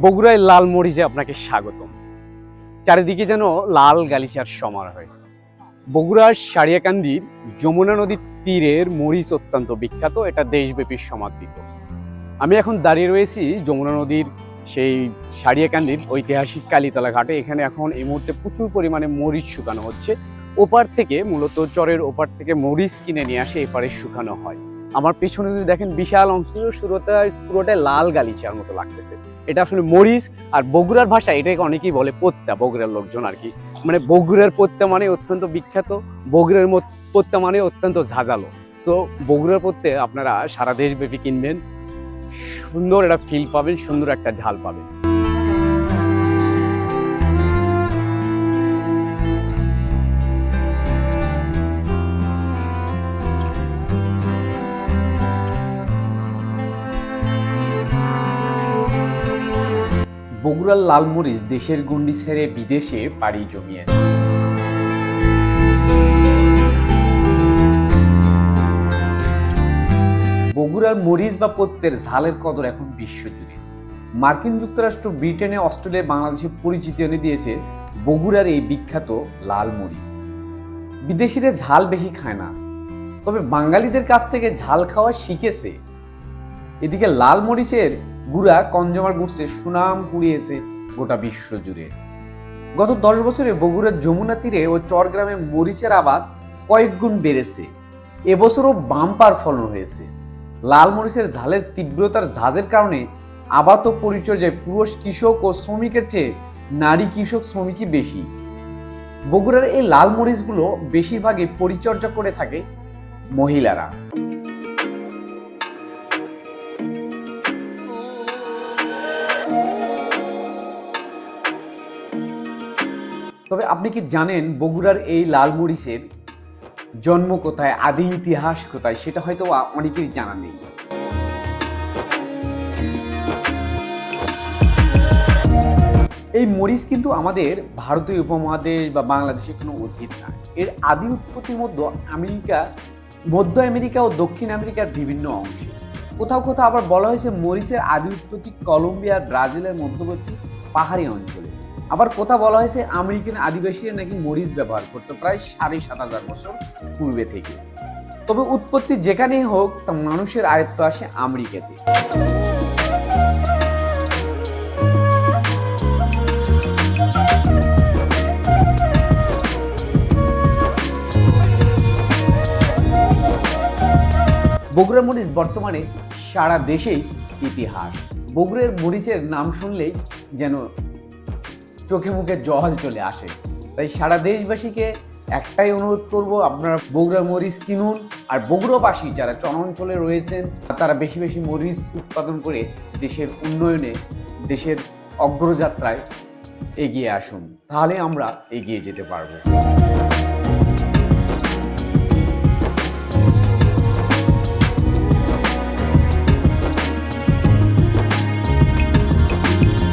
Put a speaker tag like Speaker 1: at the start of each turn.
Speaker 1: বগুড়ায় লাল মরিচে আপনাকে স্বাগতম। চারিদিকে যেন লাল গালিচার সমারোহ বগুড়ার সারিয়াকান্দির যমুনা নদীর তীরের মরিচ অত্যন্ত বিখ্যাত, এটা দেশব্যাপী সমাদৃত। আমি এখন দাঁড়িয়ে রয়েছি যমুনা নদীর সেই সারিয়াকান্দির ঐতিহাসিক কালীতলা ঘাটে। এখানে এখন এই মুহূর্তে প্রচুর পরিমাণে মরিচ শুকানো হচ্ছে। ওপার থেকে মূলত চরের ওপার থেকে মরিচ কিনে নিয়ে আসে, এপারে শুকানো হয়। আমার পেছনে যদি দেখেন বিশাল অংশ শুরুটা পুরোটাই লাল গালিচার মতো লাগতেছে। এটা আসলে মরিচ আর বগুড়ার ভাষা, এটাকে অনেকেই বলে পত্তা, বগুড়ার লোকজন আর কি। মানে বগুড়ার পত্তা মানে অত্যন্ত বিখ্যাত, বগুড়ার পত্তা মানে অত্যন্ত ঝাঁঝালো। তো বগুড়ার পত্তে আপনারা সারা দেশব্যাপী কিনবেন। সুন্দর একটা ফিল পাবেন, সুন্দর একটা ঝাল পাবেন। বগুড়ার লালমরিচ দেশের গন্ডি ছেড়ে বিদেশে পাড়ি জমিয়েছে। বগুড়ার মরিচ বা পত্যের ঝালের কদর এখন বিশ্বজুড়ে। মার্কিন যুক্তরাষ্ট্র ব্রিটেনে, অস্ট্রেলিয়া, বাংলাদেশে পরিচিতি এনে দিয়েছে বগুড়ার এই বিখ্যাত লাল মরিচ। বিদেশিরা ঝাল বেশি খায় না, তবে বাঙালিদের কাছ থেকে ঝাল খাওয়া শিখেছে। এদিকে লাল মরিচের গুড়া কনজমার গুড়ছে, সুনাম কুড়িয়েছে গোটা বিশ্ব জুড়ে। গত দশ বছরে বগুড়ার যমুনা তীরে ও চরগ্রামে মরিচের আবাদ কয়েক গুণ বেড়েছে। এবছরও বাম্পার ফলন হয়েছে। লাল মরিচের ঝালের তীব্রতার ঝাঁজের কারণে আবাদ ও পরিচর্যায় পুরুষ কৃষক ও শ্রমিকের চেয়ে নারী কৃষক শ্রমিকই বেশি। বগুড়ার এই লাল মরিচগুলো বেশিরভাগই পরিচর্যা করে থাকে মহিলারা। তবে আপনি কি জানেন বগুড়ার এই লাল মরিচের জন্ম কোথায়, আদি ইতিহাস কোথায়? সেটা হয়তো অনেকেরই জানা নেই। এই মরিচ কিন্তু আমাদের ভারতীয় উপমহাদেশ বা বাংলাদেশের কোনো উদ্ভিদ না এর আদি উৎপত্তির মধ্যে আমেরিকা, মধ্য আমেরিকা ও দক্ষিণ আমেরিকার বিভিন্ন অংশে। কোথাও কোথাও আবার বলা হয়েছে মরিচের আদি উৎপত্তি কলম্বিয়া ব্রাজিলের মধ্যবর্তী পাহাড়ি অঞ্চলে। আবার কোথাও বলা হয়েছে, আমেরিকান আদিবাসীরা নাকি মরিচ ব্যবহার করতো প্রায় সাড়ে সাত হাজার বছর পূর্বে থেকে। তবে উৎপত্তি যেখানেই হোক, তা মানুষের আয়ত্ত আসে আমেরিকাতে। বগুড়া মরিচ বর্তমানে সারা দেশেই ইতিহাস। বগুড়ের মরিচের নাম শুনলেই যেন চোখে মুখে জল চলে আসে। তাই সারা দেশবাসীকে একটাই অনুরোধ করব, আপনারা বগুড়া মরিচ কিনুন। আর বগুড়াবাসী যারা চনঞ্চলে রয়েছেন তারা বেশি বেশি মরিচ উৎপাদন করে দেশের উন্নয়নে, দেশের অগ্রযাত্রায় এগিয়ে আসুন। তাহলে আমরা এগিয়ে যেতে পারব।